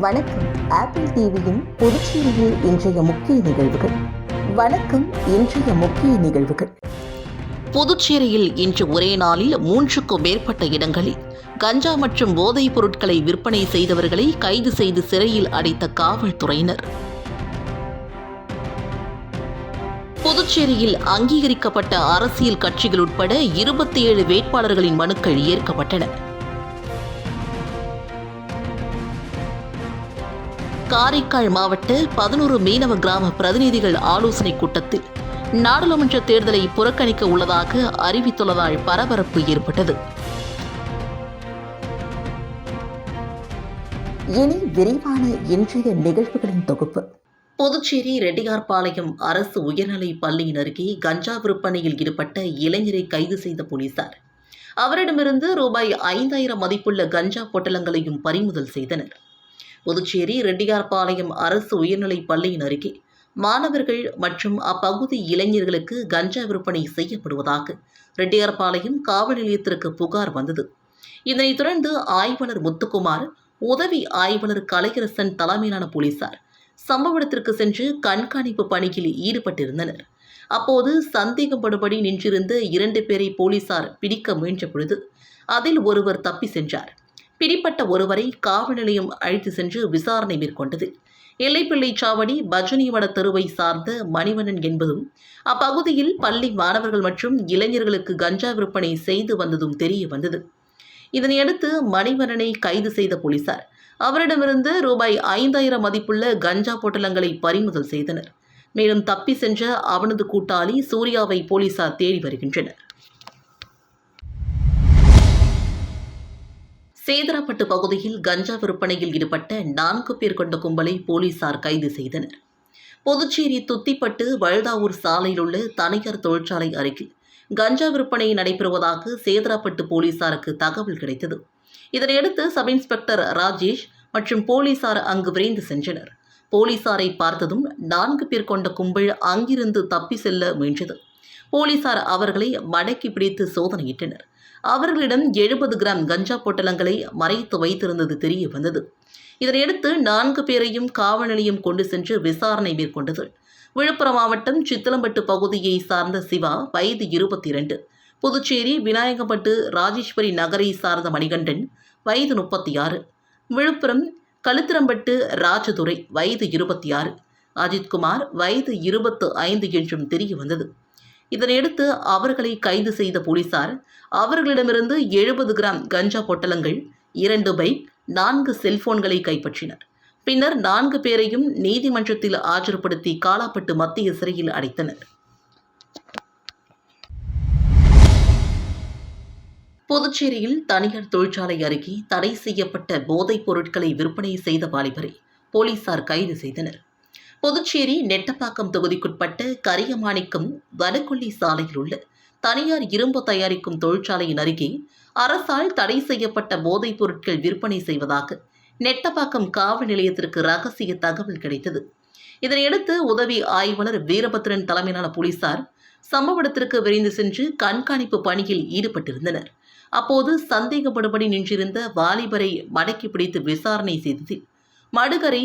வணக்கம். ஆப்பிள் டிவியின் புதுச்சேரியில் இன்றைய முக்கிய நிகழ்வுகள். வணக்கம் இன்றைய முக்கிய நிகழ்வுகள். புதுச்சேரியில் இன்று ஒரே நாளில் மூன்றுக்கும் மேற்பட்ட இடங்களில் கஞ்சா மற்றும் போதைப் பொருட்களை விற்பனை செய்தவர்களை கைது செய்து சிறையில் அடைத்த காவல்துறையினர். புதுச்சேரியில் அங்கீகரிக்கப்பட்ட அரசியல் கட்சிகள் உட்பட இருபத்தி ஏழு வேட்பாளர்களின் மனுக்கள் ஏற்கப்பட்டன. காரைக்கால் மாவட்ட பதினோரு மீனவ கிராம பிரதிநிதிகள் ஆலோசனைக் கூட்டத்தில் நாடாளுமன்ற தேர்தலை புறக்கணிக்க உள்ளதாக அறிவித்துள்ளதால் பரபரப்பு ஏற்பட்டது. இனி விரிவான இன்றைய நிகழ்வுகளின் தொகுப்பு. புதுச்சேரி ரெட்டியார்பாளையம் அரசு உயர்நிலைப் பள்ளியின் அருகே கஞ்சா விற்பனையில் ஈடுபட்ட இளைஞரை கைது செய்த போலீசார். அவரிடமிருந்து ரூபாய் ஐந்தாயிரம் மதிப்புள்ள கஞ்சா பொட்டலங்களையும் பறிமுதல் செய்தனர். புதுச்சேரி ரெட்டியார்பாளையம் அரசு உயர்நிலைப் பள்ளியின் அருகே. மாணவர்கள் மற்றும் அப்பகுதி இளைஞர்களுக்கு கஞ்சா விற்பனை செய்யப்படுவதாக ரெட்டியார்பாளையம் காவல் நிலையத்திற்கு புகார் வந்தது. இதனைத் தொடர்ந்து ஆய்வாளர் முத்துக்குமார் உதவி ஆய்வாளர் கலையரசன் தலைமையிலான போலீசார் சம்பவ இடத்திற்கு சென்று கண்காணிப்பு பணியில் ஈடுபட்டிருந்தனர். அப்போது சந்தேகப்படும்படி நின்றிருந்த இரண்டு பேரை போலீசார் பிடிக்க முயன்ற பொழுது அதில் ஒருவர் தப்பி சென்றார். பிடிப்பட்ட ஒருவரை காவல் நிலையம் அழைத்து சென்று விசாரணை மேற்கொண்டது. எல்லைப்பிள்ளை சாவடி பஜனிவட தெருவை சார்ந்த மணிவண்ணன் என்பதும் அப்பகுதியில் பள்ளி மாணவர்கள் மற்றும் இளைஞர்களுக்கு கஞ்சா விற்பனை செய்து வந்ததும் தெரிய வந்தது. இதனையடுத்து மணிவண்ணனை கைது செய்த போலீசார் அவரிடமிருந்து ரூபாய் ஐந்தாயிரம் மதிப்புள்ள கஞ்சா பொட்டலங்களை பறிமுதல் செய்தனர். மேலும் தப்பி சென்ற அவனது கூட்டாளி சூர்யாவை போலீசார் தேடி வருகின்றனர். சேதராப்பட்டு பகுதியில் கஞ்சா விற்பனையில் ஈடுபட்ட நான்கு பேர் கொண்ட கும்பலை போலீசார் கைது செய்தனர். புதுச்சேரி துத்திப்பட்டு வழுதாவூர் சாலையில் உள்ள தனியார் தொழிற்சாலை அருகில் கஞ்சா விற்பனை நடைபெறுவதாக சேதராப்பட்டு போலீசாருக்கு தகவல் கிடைத்தது. இதனையடுத்து சப் இன்ஸ்பெக்டர் ராஜேஷ் மற்றும் போலீசார் அங்கு விரைந்து சென்றனர். போலீசாரை பார்த்ததும் நான்கு பேர் கொண்ட கும்பல் அங்கிருந்து தப்பி செல்ல முயன்றது. போலீசார் அவர்களை மடக்கி பிடித்து சோதனையிட்டனர். அவர்களிடம் எழுபது கிராம் கஞ்சா பொட்டலங்களை மறைத்து வைத்திருந்தது தெரிய வந்தது. இதனையடுத்து நான்கு பேரையும் காவல் நிலையம் கொண்டு சென்று விசாரணை மேற்கொண்டது. விழுப்புரம் மாவட்டம் சித்தலம்பட்டு பகுதியை சார்ந்த சிவா வயது இருபத்தி இரண்டு புதுச்சேரி விநாயகப்பட்டு ராஜேஸ்வரி நகரை சார்ந்த மணிகண்டன் வயது முப்பத்தி ஆறு விழுப்புரம் கழுத்திரம்பட்டு ராஜதுரை வயது இருபத்தி ஆறு அஜித்குமார் வயது இருபத்து ஐந்து என்றும் தெரிய வந்தது. இதனையடுத்து அவர்களை கைது செய்த போலீசார் அவர்களிடமிருந்து எழுபது கிராம் கஞ்சா பொட்டலங்கள் இரண்டு பைக் நான்கு செல்போன்களை கைப்பற்றினர். பின்னர் நான்கு பேரையும் நீதிமன்றத்தில் ஆஜர்படுத்தி காலாப்பட்டு மத்திய சிறையில் அடைத்தனர். புதுச்சேரியில் தனியார் தொழிற்சாலை அருகே தடை செய்யப்பட்ட போதைப் பொருட்களை விற்பனை செய்த வாலிபரை போலீசார் கைது செய்தனர். புதுச்சேரி நெட்டப்பாக்கம் தொகுதிக்குட்பட்ட கரியமாணிக்கம் வனக்கொல்லி சாலையில் உள்ள தனியார் இரும்பு தயாரிக்கும் தொழிற்சாலையின் அருகே அரசால் தடை செய்யப்பட்ட போதைப் பொருட்கள் விற்பனை செய்வதாக நெட்டப்பாக்கம் காவல் நிலையத்திற்கு ரகசிய தகவல் கிடைத்தது. இதனையடுத்து உதவி ஆய்வாளர் வீரபத்ரன் தலைமையிலான போலீசார் சம்பவ இடத்திற்கு விரைந்து சென்று கண்காணிப்பு பணியில் ஈடுபட்டிருந்தனர். அப்போது சந்தேகப்படும்படி நின்றிருந்த வாலிபரை மடக்கி பிடித்து விசாரணை செய்ததில் மடுகரை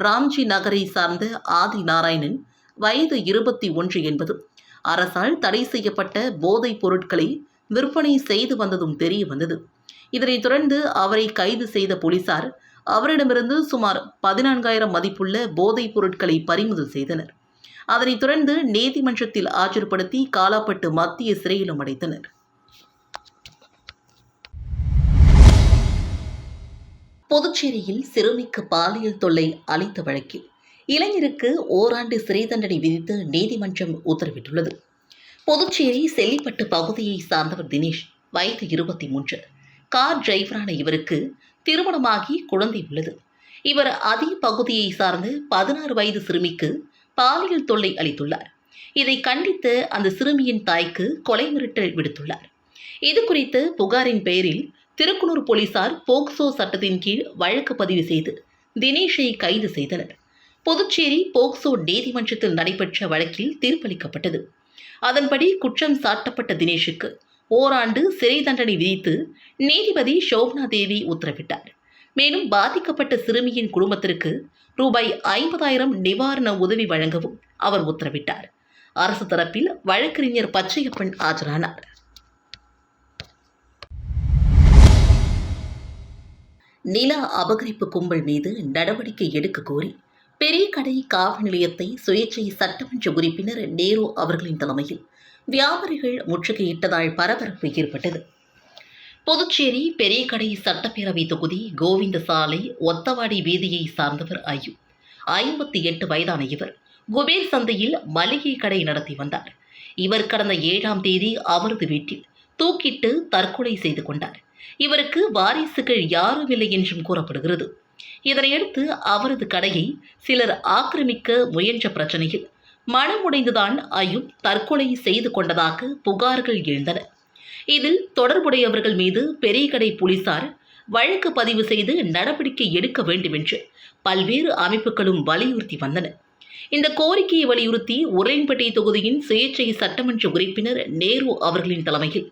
ராம்ஜி நகரை சார்ந்த ஆதி நாராயணன் வயது இருபத்தி ஒன்று என்பதும் அரசால் தடை செய்யப்பட்ட போதைப் பொருட்களை விற்பனை செய்து வந்ததும் தெரிய வந்தது. இதனைத் தொடர்ந்து அவரை கைது செய்த போலீசார் அவரிடமிருந்து சுமார் பதினான்காயிரம் மதிப்புள்ள போதைப் பொருட்களை பறிமுதல் செய்தனர். அதனைத் தொடர்ந்து நீதிமன்றத்தில் ஆஜர்படுத்தி காலாப்பட்டு மத்திய சிறையிலும் அடைத்தனர். புதுச்சேரியில் சிறுமிக்கு பாலியல் தொல்லை அளித்த வழக்கில் இளைஞருக்கு ஓராண்டு சிறை தண்டனை விதித்து நீதிமன்றம் உத்தரவிட்டுள்ளது. புதுச்சேரி செல்லிப்பட்டு பகுதியை சார்ந்தவர் தினேஷ் வயது இருபத்தி மூன்று. கார் டிரைவரான இவருக்கு திருமணமாகி குழந்தை உள்ளது. இவர் அதே பகுதியை சார்ந்து பதினாறு வயது சிறுமிக்கு பாலியல் தொல்லை அளித்துள்ளார். இதை கண்டித்து அந்த சிறுமியின் தாய்க்கு கொலை மிரட்டல் விடுத்துள்ளார். இது குறித்து புகாரின் பெயரில் திருக்குனூர் போலீசார் போக்சோ சட்டத்தின் கீழ் வழக்கு பதிவு செய்து தினேஷை கைது செய்தனர். புதுச்சேரி போக்சோ நீதிமன்றத்தில் நடைபெற்ற வழக்கில் தீர்ப்பளிக்கப்பட்டது. அதன்படி குற்றம் சாட்டப்பட்ட தினேஷுக்கு ஓராண்டு சிறை தண்டனை விதித்து நீதிபதி சோப்னா தேவி உத்தரவிட்டார். மேலும் பாதிக்கப்பட்ட சிறுமியின் குடும்பத்திற்கு ரூபாய் ஐம்பதாயிரம் நிவாரண உதவி வழங்கவும் அவர் உத்தரவிட்டார். அரசு தரப்பில் வழக்கறிஞர் பச்சையப்பன் ஆஜரானார். நில அபகரிப்பு கும்பல் மீது நடவடிக்கை எடுக்க கோரி பெரிய கடை காவல் நிலையத்தை சுயேட்சை சட்டமன்ற உறுப்பினர் நேரு அவர்களின் தலைமையில் வியாபாரிகள் முற்றுகையிட்டதால் பரபரப்பு ஏற்பட்டது. புதுச்சேரி பெரியகடை சட்டப்பேரவை தொகுதி கோவிந்த சாலை ஒத்தவாடி வீதியை சார்ந்தவர் ஐயு ஐம்பத்தி எட்டு வயதான இவர் குபேர் சந்தையில் மளிகை கடை நடத்தி வந்தார். இவர் கடந்த ஏழாம் தேதி அவரது வீட்டில் தூக்கிட்டு தற்கொலை செய்து கொண்டார். இவருக்கு வாரிசுகள் யாரும் இல்லை என்றும் கூறப்படுகிறது. இதனையடுத்து அவரது கடையை சிலர் ஆக்கிரமிக்க முயன்ற பிரச்சனையில் மனமுடைந்துதான் அயூப் தற்கொலை செய்து கொண்டதாக புகார்கள் எழுந்தன. இதில் தொடர்புடையவர்கள் மீது பெரியகடை போலீசார் வழக்கு பதிவு செய்து நடவடிக்கை எடுக்க வேண்டும் என்று பல்வேறு அமைப்புகளும் வலியுறுத்தி வந்தன. இந்த கோரிக்கையை வலியுறுத்தி உரையன்பேட்டை தொகுதியின் சுயேட்சை சட்டமன்ற உறுப்பினர் நேரு அவர்களின் தலைமையில்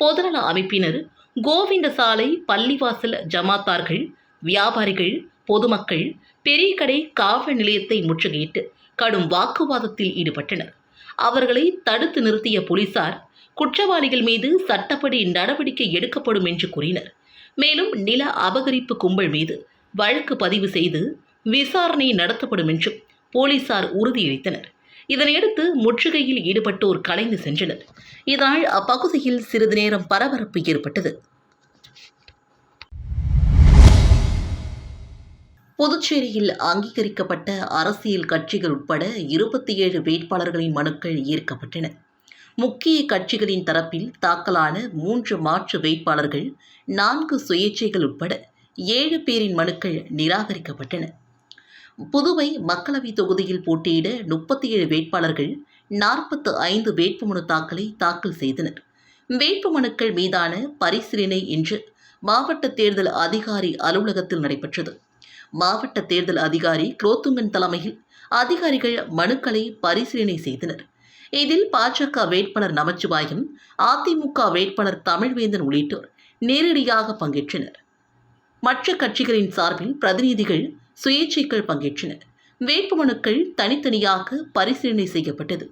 பொதுநல அமைப்பினர் கோவிந்த சாலை பள்ளிவாசல் ஜமாத்தார்கள் வியாபாரிகள் பொதுமக்கள் பெரிய கடை காவல் நிலையத்தை முற்றுகையிட்டு கடும் வாக்குவாதத்தில் ஈடுபட்டனர். அவர்களை தடுத்து நிறுத்திய போலீசார் குற்றவாளிகள் மீது சட்டப்படி நடவடிக்கை எடுக்கப்படும் என்று கூறினர். மேலும் நில அபகரிப்பு கும்பல் மீது வழக்கு பதிவு செய்து விசாரணை நடத்தப்படும் என்றும் போலீசார் உறுதியளித்தனர். இதனையடுத்து முற்றுகையில் ஈடுபட்டோர் கலைந்து சென்றனர். இதனால் அப்பகுதியில் சிறிது நேரம் பரபரப்பு ஏற்பட்டது. புதுச்சேரியில் அங்கீகரிக்கப்பட்ட அரசியல் கட்சிகள் உட்பட இருபத்தி ஏழு வேட்பாளர்களின் மனுக்கள் ஏற்கப்பட்டன முக்கிய கட்சிகளின் தரப்பில் தாக்கலான மூன்று மாற்று வேட்பாளர்கள் நான்கு சுயேட்சைகள் உட்பட ஏழு பேரின் மனுக்கள் நிராகரிக்கப்பட்டன. புதுவை மக்களவை தொகுதியில் போட்டியிட முப்பத்தி ஏழு வேட்பாளர்கள் நாற்பத்து ஐந்து வேட்புமனு தாக்கலை தாக்கல் செய்தனர். வேட்புமனுக்கள் மீதான பரிசீலனை இன்று மாவட்ட தேர்தல் அதிகாரி அலுவலகத்தில் நடைபெற்றது. மாவட்ட தேர்தல் அதிகாரி குரோத்துங்கன் தலைமையில் அதிகாரிகள் மனுக்களை பரிசீலனை செய்தனர். இதில் பாஜக வேட்பாளர் நமச்சிவாயம் அதிமுக வேட்பாளர் தமிழ்வேந்தன் உள்ளிட்டோர் நேரடியாக பங்கேற்றனர். மற்ற கட்சிகளின் சார்பில் பிரதிநிதிகள் சுயேட்சைகள் பங்கேற்றன வேட்புமனுக்கள் தனித்தனியாக பரிசீலனை செய்யப்பட்டது.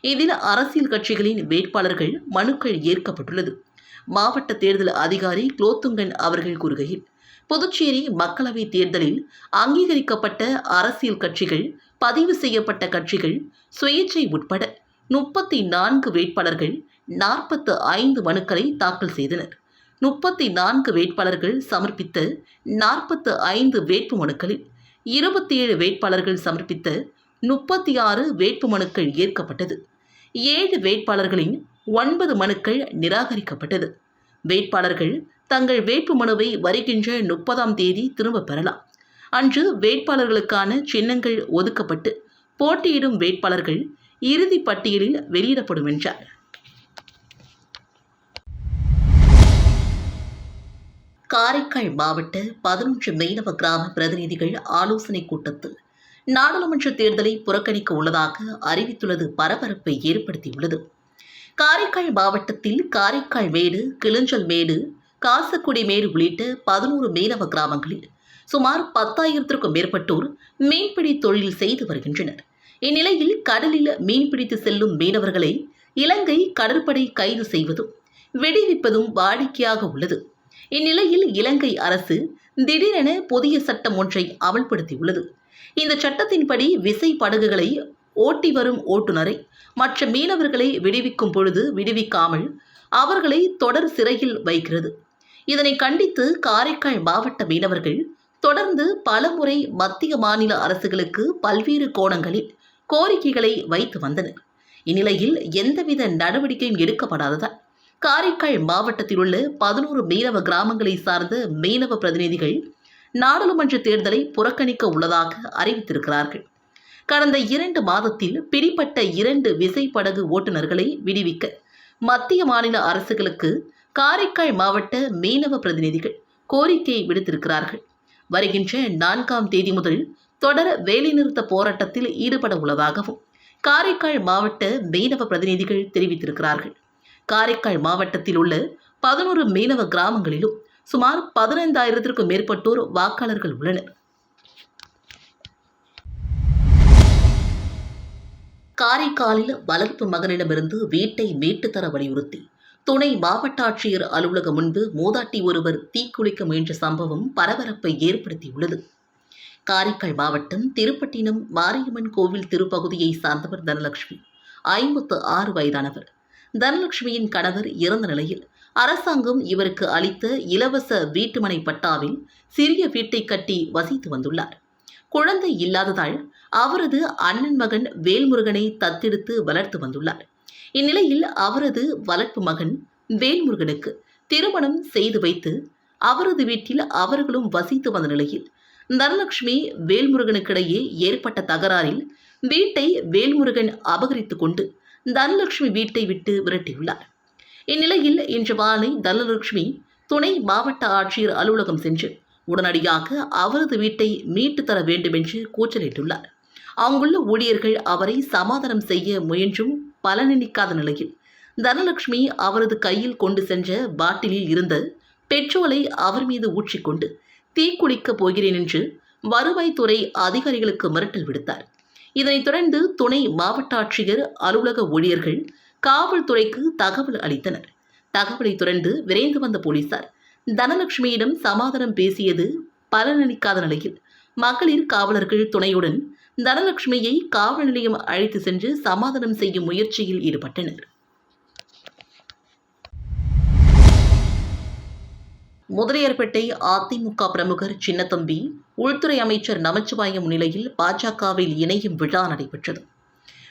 இதில் அரசியல் கட்சிகளின் வேட்பாளர்கள் மனுக்கள் ஏற்கப்பட்டுள்ளது. மாவட்ட தேர்தல் அதிகாரி குலோத்துங்கன் அவர்கள் கூறுகையில் புதுச்சேரி மக்களவைத் தேர்தலில் அங்கீகரிக்கப்பட்ட அரசியல் கட்சிகள் பதிவு செய்யப்பட்ட கட்சிகள் சுயேட்சை உட்பட முப்பத்தி நான்கு வேட்பாளர்கள் நாற்பத்து ஐந்து மனுக்களை தாக்கல் செய்தனர். முப்பத்தி நான்கு வேட்பாளர்கள் சமர்ப்பித்த நாற்பத்து ஐந்து வேட்பு மனுக்களில் இருபத்தி ஏழு வேட்பாளர்கள் சமர்ப்பித்த முப்பத்தி ஆறு வேட்பு மனுக்கள் ஏற்கப்பட்டது. ஏழு வேட்பாளர்களின் ஒன்பது மனுக்கள் நிராகரிக்கப்பட்டது. வேட்பாளர்கள் தங்கள் வேட்பு மனுவை வருகின்ற முப்பதாம் தேதி திரும்பப் பெறலாம். அன்று வேட்பாளர்களுக்கான சின்னங்கள் ஒதுக்கப்பட்டு போட்டியிடும் வேட்பாளர்கள் இறுதி பட்டியலில் வெளியிடப்படும் என்றார். காரைக்கால் மாவட்ட பதினொன்று மீனவ கிராம பிரதிநிதிகள் ஆலோசனைக் கூட்டத்தில் நாடாளுமன்ற தேர்தலை புறக்கணிக்க உள்ளதாக அறிவித்துள்ளது பரபரப்பை ஏற்படுத்தியுள்ளது. காரைக்கால் மாவட்டத்தில் காரைக்கால் மேடு கிளிஞ்சல் மேடு காசக்குடி மேடு உள்ளிட்ட பதினோரு மீனவ கிராமங்களில் சுமார் பத்தாயிரத்திற்கும் மேற்பட்டோர் மீன்பிடி தொழில் செய்து வருகின்றனர். இந்நிலையில் கடலில் மீன்பிடித்து செல்லும் மீனவர்களை இலங்கை கடற்படை கைது செய்வதும் விடுவிப்பதும் வாடிக்கையாக உள்ளது. இந்நிலையில் இலங்கை அரசு திடீரென புதிய சட்டம் ஒன்றை அமல்படுத்தியுள்ளது. இந்த சட்டத்தின்படி விசை படகுகளை ஓட்டி வரும் ஓட்டுநரை மற்ற மீனவர்களை விடுவிக்கும் பொழுது விடுவிக்காமல் அவர்களை தொடர் சிறையில் வைக்கிறது. இதனை கண்டித்து காரைக்கால் மாவட்ட மீனவர்கள் தொடர்ந்து பலமுறை மத்திய மாநில அரசுகளுக்கு பல்வேறு கோணங்களில் கோரிக்கைகளை வைத்து வந்தனர். இந்நிலையில் எந்தவித நடவடிக்கையும் எடுக்கப்படாததால் காரைக்கால் மாவட்டத்தில் உள்ள பதினோரு மீனவ கிராமங்களை சார்ந்த மீனவ பிரதிநிதிகள் நாடாளுமன்ற தேர்தலை புறக்கணிக்க உள்ளதாக அறிவித்திருக்கிறார்கள். கடந்த இரண்டு மாதத்தில் பிடிப்பட்ட இரண்டு விசைப்படகு ஓட்டுநர்களை விடுவிக்க மத்திய மாநில அரசுகளுக்கு காரைக்கால் மாவட்ட மீனவ பிரதிநிதிகள் கோரிக்கை விடுத்திருக்கிறார்கள். வருகின்ற நான்காம் தேதி முதல் தொடர வேலைநிறுத்த போராட்டத்தில் ஈடுபட உள்ளதாகவும் காரைக்கால் மாவட்ட மீனவ பிரதிநிதிகள் தெரிவித்திருக்கிறார்கள். காரைக்கால் மாவட்டத்தில் உள்ள பதினோரு மீனவ கிராமங்களிலும் சுமார் பதினைந்தாயிரத்திற்கும் மேற்பட்டோர் வாக்காளர்கள் உள்ளனர். காரைக்காலில் வளர்ப்பு மகனிடமிருந்து வீட்டை மீட்டு தர வலியுறுத்தி துணை மாவட்ட ஆட்சியர் அலுவலகம் முன்பு மூதாட்டி ஒருவர் தீக்குளிக்க முயன்ற சம்பவம் பரபரப்பை ஏற்படுத்தியுள்ளது. காரைக்கால் மாவட்டம் திருப்பட்டினம் மாரியம்மன் கோவில் திருப்பகுதியை சார்ந்தவர் தனலட்சுமி ஐம்பத்து ஆறு வயதானவர். தனலட்சுமியின் கணவர் இறந்த நிலையில் அரசாங்கம் இவருக்கு அளித்த இலவச வீட்டுமனை பட்டாவில் சிறிய வீட்டை கட்டி வசித்து வந்துள்ளார். குழந்தை இல்லாததால் அவரது அண்ணன் மகன் வேல்முருகனை தத்தெடுத்து வளர்த்து வந்துள்ளார். இந்நிலையில் அவரது வளர்ப்பு மகன் வேல்முருகனுக்கு திருமணம் செய்து வைத்து அவரது வீட்டில் அவர்களும் வசித்து வந்த நிலையில் தனலட்சுமி வேல்முருகனுக்கிடையே ஏற்பட்ட தகராறில் வீட்டை வேல்முருகன் அபகரித்து கொண்டு தனலட்சுமி வீட்டை விட்டு விரட்டியுள்ளார். இந்நிலையில் இன்று மாலை தனலட்சுமி துணை மாவட்ட ஆட்சியர் அலுவலகம் சென்று உடனடியாக அவரது வீட்டை மீட்டு தர வேண்டும் என்று கூச்சலிட்டுள்ளார். அங்குள்ள ஊழியர்கள் அவரை சமாதானம் செய்ய முயன்றும் பலனளிக்காத நிலையில் தனலட்சுமி அவரது கையில் கொண்டு சென்ற பாட்டிலில் இருந்த பெட்ரோலை அவர் மீது ஊற்றிக்கொண்டு தீக்குளிக்கப் போகிறேன் என்று வருவாய்த்துறை அதிகாரிகளுக்கு மிரட்டல் விடுத்தார். இதனைத் தொடர்ந்து துணை மாவட்ட ஆட்சியர் அலுவலக ஊழியர்கள் காவல்துறைக்கு தகவல் அளித்தனர். தகவலை தொடர்ந்து விரைந்து வந்த போலீசார் தனலட்சுமியிடம் சமாதானம் பேசியது பலனளிக்காத நிலையில் மகளிர் காவலர்கள் துணையுடன் தனலட்சுமியை காவல் நிலையம் அழைத்து சென்று சமாதானம் செய்யும் முயற்சியில் ஈடுபட்டனர். முதலியார்பேட்டை அதிமுக பிரமுகர் சின்னத்தம்பி உள்துறை அமைச்சர் நமச்சிவாயம் முன்னிலையில் பாஜகவில் இணையும் விழா நடைபெற்றது.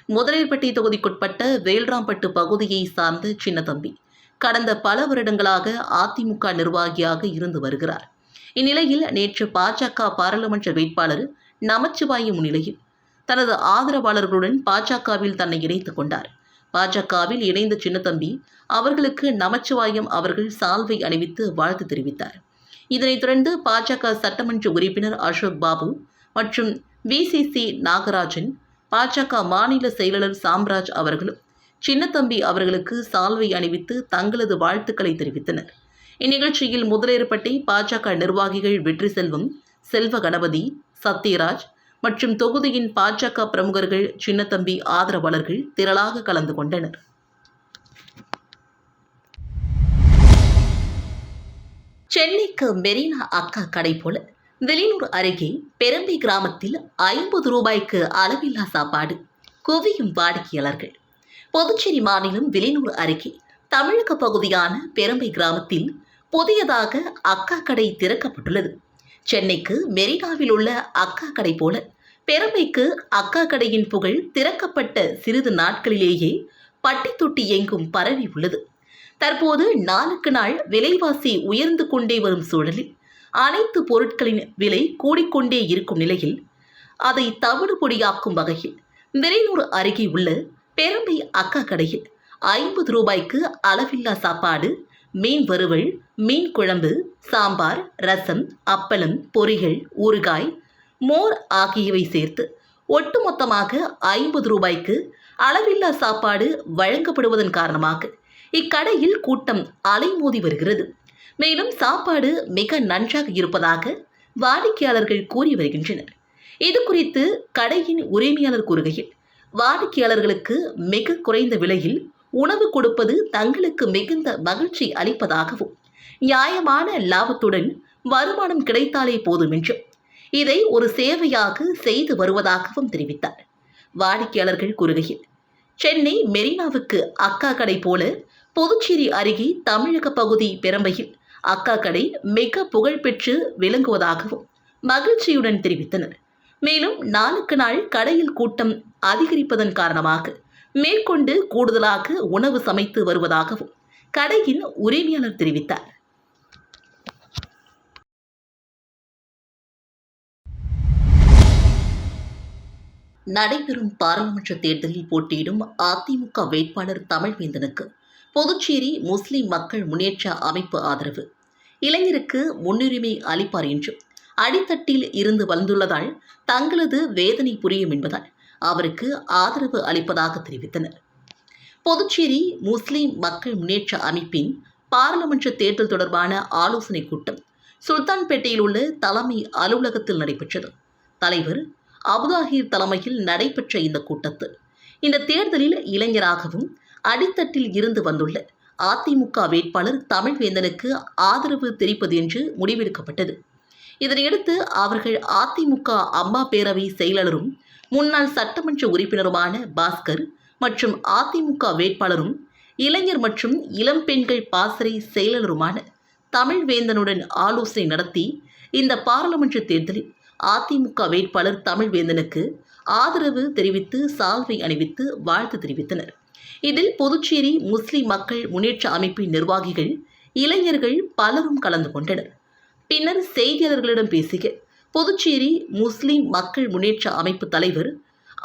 முதலியார்பேட்டை தொகுதிக்குட்பட்ட வேல்ராம்பட்டு பகுதியை சார்ந்த சின்னதம்பி கடந்த பல வருடங்களாக அதிமுக நிர்வாகியாக இருந்து வருகிறார். இந்நிலையில் நேற்று பாஜக பாராளுமன்ற வேட்பாளர் நமச்சிவாயம் முன்னிலையில் தனது ஆதரவாளர்களுடன் பாஜகவில் தன்னை இணைத்துக் கொண்டார். பாஜகவில் இணைந்த சின்னத்தம்பி அவர்களுக்கு நமச்சிவாயம் அவர்கள் சால்வை அணிவித்து வாழ்த்து தெரிவித்தார். இதனைத் தொடர்ந்து பாஜக சட்டமன்ற உறுப்பினர் அசோக் பாபு மற்றும் விசிசி நாகராஜன் பாஜக மாநில செயலாளர் சாம்ராஜ் அவர்களும் சின்னத்தம்பி அவர்களுக்கு சால்வை அணிவித்து தங்களது வாழ்த்துக்களை தெரிவித்தனர். இந்நிகழ்ச்சியில் முதலேற்பட்டி பாஜக நிர்வாகிகள் வெற்றி செல்வம் செல்வ கணபதி சத்யராஜ் மற்றும் தொகுதியின் பாஜக பிரமுகர்கள் சின்னத்தம்பி ஆதரவாளர்கள் திரளாக கலந்து கொண்டனர். சென்னைக்கு மெரினா அக்கா கடை போல வெளியூர் அருகே பெரம்பை கிராமத்தில் ஐம்பது ரூபாய்க்கு அளவில்லா சாப்பாடு குவியும் வாடிக்கையாளர்கள். புதுச்சேரி மாநிலம் வெளியூர் அருகே தமிழக பகுதியான பெரம்பை கிராமத்தில் புதியதாக அக்கா கடை திறக்கப்பட்டுள்ளது. சென்னைக்கு மெரினாவில் உள்ள அக்கா கடை போல பெரம்பைக்கு அக்கா கடையின் புகழ் திறக்கப்பட்ட சிறிது நாட்களிலேயே பட்டி தொட்டி எங்கும் பரவி உள்ளது. தற்போது நாளுக்கு நாள் விலைவாசி உயர்ந்து கொண்டே வரும் சூழலில் அனைத்து பொருட்களின் விலை கூடிக்கொண்டே இருக்கும் நிலையில் அதை தவிடுபொடியாக்கும் வகையில் விரைநூறு அருகே உள்ள பெரும்பை அக்கா கடையில் ஐம்பது ரூபாய்க்கு அளவில்லா சாப்பாடு மீன் வறுவல் மீன் குழம்பு சாம்பார் ரசம் அப்பளம் பொரிகள் ஊறுகாய் மோர் ஆகியவை சேர்த்து ஒட்டுமொத்தமாக ஐம்பது ரூபாய்க்கு அளவில்லா சாப்பாடு வழங்கப்படுவதன் காரணமாக இக்கடையில் கூட்டம் அலைமோதி வருகிறது. மேலும் சாப்பாடு மிக நன்றாக இருப்பதாக வாடிக்கையாளர்கள் கூறி வருகின்றனர். இது குறித்து கடையின் உரிமையாளர் கூறுகையில் வாடிக்கையாளர்களுக்கு மிக குறைந்த விலையில் உணவு கொடுப்பது தங்களுக்கு மிகுந்த மகிழ்ச்சி அளிப்பதாகவும் நியாயமான லாபத்துடன் வருமானம் கிடைத்தாலே போதும் என்றும் இதை ஒரு சேவையாக செய்து வருவதாகவும் தெரிவித்தார். வாடிக்கையாளர்கள் கூறுகையில் சென்னை மெரினாவுக்கு அக்கா கடை போல புதுச்சேரி அருகே தமிழக பகுதி பெரம்பையில் அக்கா கடை மிக புகழ்பெற்று விளங்குவதாகவும் மகிழ்ச்சியுடன் தெரிவித்தனர். மேலும் நாளுக்கு நாள் கடையில் கூட்டம் அதிகரிப்பதன் காரணமாக மேற்கொண்டு கூடுதலாக உணவு சமைத்து வருவதாகவும் கடையின் உரிமையாளர் தெரிவித்தார். நடைபெறும் பாராளுமன்ற தேர்தலில் போட்டியிடும் அதிமுக வேட்பாளர் தமிழ்வேந்தனுக்கு புதுச்சேரி முஸ்லிம் மக்கள் முன்னேற்ற அமைப்பு ஆதரவு. இளைஞருக்கு முன்னுரிமை அளிப்பார் என்றும் அடித்தட்டில் இருந்து வந்துள்ளதால் தங்களது வேதனை புரியும் என்பதால் அவருக்கு ஆதரவு அளிப்பதாக தெரிவித்தனர். புதுச்சேரி முஸ்லிம் மக்கள் முன்னேற்ற அமைப்பின் பாராளுமன்ற தேர்தல் தொடர்பான ஆலோசனைக் கூட்டம் சுல்தான்பேட்டையில் உள்ள தலைமை அலுவலகத்தில் நடைபெற்றது. தலைவர் அபுதாகிர் தலைமையில் நடைபெற்ற இந்த கூட்டத்தில் இந்த தேர்தலில் இளைஞராகவும் அடித்தட்டில் இருந்து வந்துள்ள அதிமுக வேட்பாளர் தமிழ்வேந்தனுக்கு ஆதரவு தெரிவிப்பது என்று முடிவெடுக்கப்பட்டது. இதனையடுத்து அவர்கள் அதிமுக அம்மா பேரவை செயலாளரும் முன்னாள் சட்டமன்ற உறுப்பினருமான பாஸ்கர் மற்றும் அதிமுக வேட்பாளரும் இளைஞர் மற்றும் இளம் பெண்கள் பாசறை செயலாளருமான தமிழ்வேந்தனுடன் ஆலோசனை நடத்தி இந்த பாராளுமன்ற தேர்தலில் அதிமுக வேட்பாளர் தமிழ்வேந்தனுக்கு ஆதரவு தெரிவித்து சால்வை அணிவித்து வாழ்த்து தெரிவித்தனர். இதில் புதுச்சேரி முஸ்லிம் மக்கள் முன்னேற்ற அமைப்பின் நிர்வாகிகள் இளைஞர்கள் பலரும் கலந்து கொண்டனர். பின்னர் செய்தியாளர்களிடம் பேசிய புதுச்சேரி முஸ்லிம் மக்கள் முன்னேற்ற அமைப்பு தலைவர்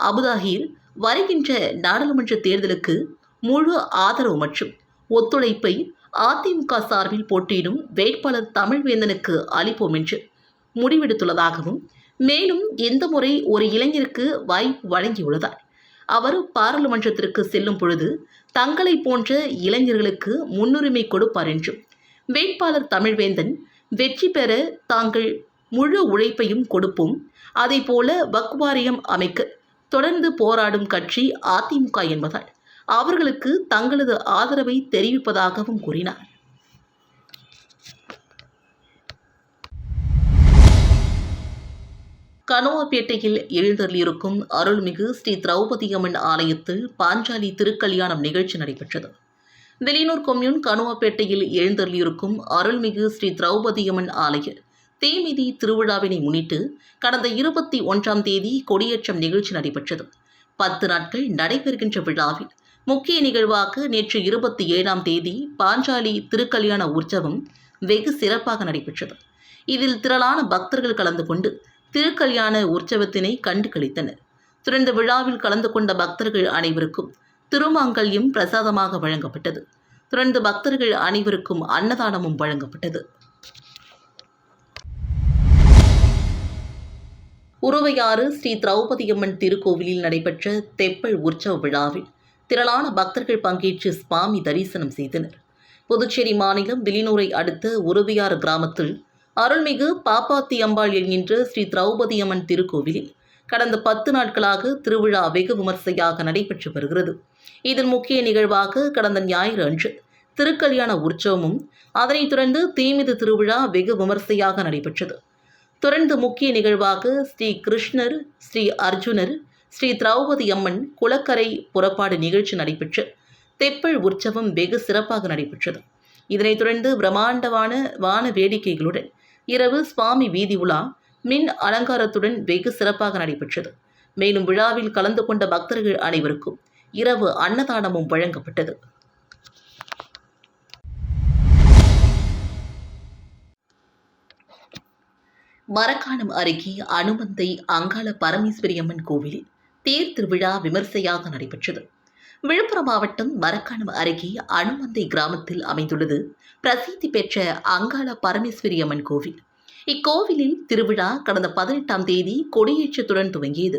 அபுதாஹீர் வருகின்ற நாடாளுமன்ற தேர்தலுக்கு முழு ஆதரவு மற்றும் ஒத்துழைப்பை அதிமுக சார்பில் போட்டியிடும் வேட்பாளர் தமிழ்வேந்தனுக்கு அளிப்போம் என்று முடிவெடுத்துள்ளதாகவும் மேலும் இந்த முறை ஒரு இளைஞருக்கு வாய்ப்பு வழங்கியுள்ளதால் அவர் பாராளுமன்றத்திற்கு செல்லும் பொழுது தங்களை போன்ற இளைஞர்களுக்கு முன்னுரிமை கொடுப்பார் என்றும் வேட்பாளர் தமிழ்வேந்தன் வெற்றி பெற தாங்கள் முழு உழைப்பையும் கொடுப்போம். அதேபோல வக்வாரியம் அமைக்க தொடர்ந்து போராடும் கட்சி அதிமுக என்பதால் அவர்களுக்கு தங்களது ஆதரவை தெரிவிப்பதாகவும் கூறினார். கனுவாப்பேட்டையில் எழுந்தருளியிருக்கும் அருள்மிகு ஸ்ரீ திரௌபதி அம்மன் ஆலயத்தில் பாஞ்சாலி திருக்கல்யாணம் நிகழ்ச்சி நடைபெற்றது. வெளியூர் கொம்யூன் கனுவாப்பேட்டையில் எழுந்தருளியிருக்கும் அருள்மிகு ஸ்ரீ திரௌபதி அம்மன் ஆலய தேமிதி திருவிழாவினை முன்னிட்டு கடந்த இருபத்தி ஒன்றாம் தேதி கொடியேற்றம் நிகழ்ச்சி நடைபெற்றது. பத்து நாட்கள் நடைபெறுகின்ற விழாவில் முக்கிய நிகழ்வாக நேற்று இருபத்தி ஏழாம் தேதி பாஞ்சாலி திருக்கல்யாண உற்சவம் வெகு சிறப்பாக நடைபெற்றது. இதில் திரளான பக்தர்கள் கலந்து கொண்டு திருக்கல்யாண உற்சவத்தினை கண்டு கழித்தனர் தொடர்ந்த விழாவில் கலந்து கொண்ட பக்தர்கள் அனைவருக்கும் திருமாங்கல்யம் பிரசாதமாக வழங்கப்பட்டது. தொடர்ந்து பக்தர்கள் அனைவருக்கும் அன்னதானமும் வழங்கப்பட்டது. உருவையாறு ஸ்ரீ திரௌபதியம்மன் திருக்கோவிலில் நடைபெற்ற தெப்பல் உற்சவ விழாவில் திரளான பக்தர்கள் பங்கேற்று சுவாமி தரிசனம் செய்தனர். புதுச்சேரி மாநிலம் விலினூரை அடுத்த உருவையாறு கிராமத்தில் அருள்மிகு பாப்பாத்தி அம்பாள் என்கின்ற ஸ்ரீ திரௌபதி அம்மன் திருக்கோவிலில் கடந்த பத்து நாட்களாக திருவிழா வெகு விமர்சையாக நடைபெற்று வருகிறது. இதில் முக்கிய நிகழ்வாக கடந்த ஞாயிறு அன்று திருக்கல்யாண உற்சவமும் அதனைத் தொடர்ந்து தீமிது திருவிழா வெகு விமர்சையாக நடைபெற்றது. தொடர்ந்து முக்கிய நிகழ்வாக ஸ்ரீ கிருஷ்ணர் ஸ்ரீ அர்ஜுனர் ஸ்ரீ திரௌபதி அம்மன் குளக்கரை புறப்பாடு நிகழ்ச்சி நடைபெற்று தெப்பல் உற்சவம் வெகு சிறப்பாக நடைபெற்றது. இதனைத் தொடர்ந்து பிரம்மாண்டமான வான வேடிக்கைகளுடன் இரவு சுவாமி வீதி உலா மின் அலங்காரத்துடன் வெகு சிறப்பாக நடைபெற்றது. மேலும் விழாவில் கலந்து கொண்ட பக்தர்கள் அனைவருக்கும் இரவு அன்னதானமும் வழங்கப்பட்டது. மரக்காணம் அருகே அனுமந்தை அங்காள பரமேஸ்வரி அம்மன் கோவிலில் தேர் திருவிழா விமர்சையாக நடைபெற்றது. விழுப்புரம் மாவட்டம் மரக்காணம் அருகே அனுமந்தை கிராமத்தில் அமைந்துள்ளது பிரசித்தி பெற்ற அங்காள பரமேஸ்வரி அம்மன் கோவில். இக்கோவிலில் திருவிழா கடந்த பதினெட்டாம் தேதி கொடியேற்றத்துடன் துவங்கியது.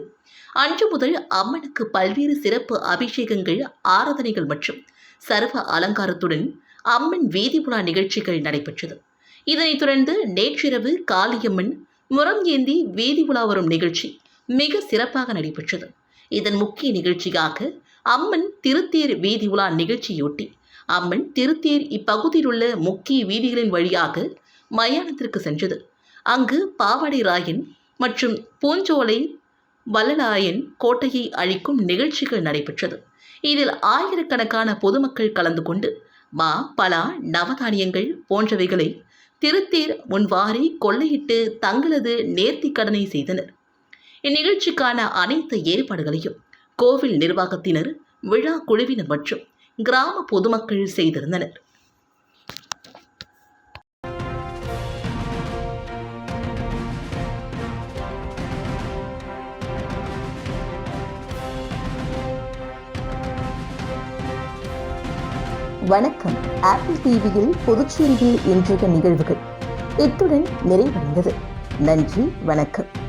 அன்று முதல் அம்மனுக்கு பல்வேறு சிறப்பு அபிஷேகங்கள் ஆராதனைகள் மற்றும் சர்வ அலங்காரத்துடன் அம்மன் வீதி உலா நிகழ்ச்சிகள் நடைபெற்றது. இதனைத் தொடர்ந்து நேற்றிரவு காளியம்மன் முரம் ஏந்தி வீதி உலா வரும் நிகழ்ச்சி மிக சிறப்பாக நடைபெற்றது. இதன் முக்கிய நிகழ்ச்சியாக அம்மன் திருத்தேர் வீதி உலா நிகழ்ச்சியொட்டி அம்மன் திருத்தேர் இப்பகுதியிலுள்ள முக்கிய வீதிகளின் வழியாக மயானத்திற்கு சென்றது. அங்கு பாவாடை ராயன் மற்றும் பூஞ்சோலை வல்லலாயன் கோட்டையை அழிக்கும் நிகழ்ச்சிகள் நடைபெற்றது. இதில் ஆயிரக்கணக்கான பொதுமக்கள் கலந்து கொண்டு மா பலா நவதானியங்கள் போன்றவைகளை திருத்தேர் முன்வாரி கொள்ளையிட்டு தங்களது நேர்த்தி கடனை செய்தனர். இந்நிகழ்ச்சிக்கான அனைத்து ஏற்பாடுகளையும் கோவில் நிர்வாகத்தினர் விழா குழுவினர் மற்றும் கிராம பொதுமக்கள் செய்திருந்தனர். வணக்கம். ஆப்பிள் டிவியில் பொதுச்சேரியில் இன்றைய நிகழ்வுகள். இத்துடன் நிறைவடைந்தது. நன்றி வணக்கம்.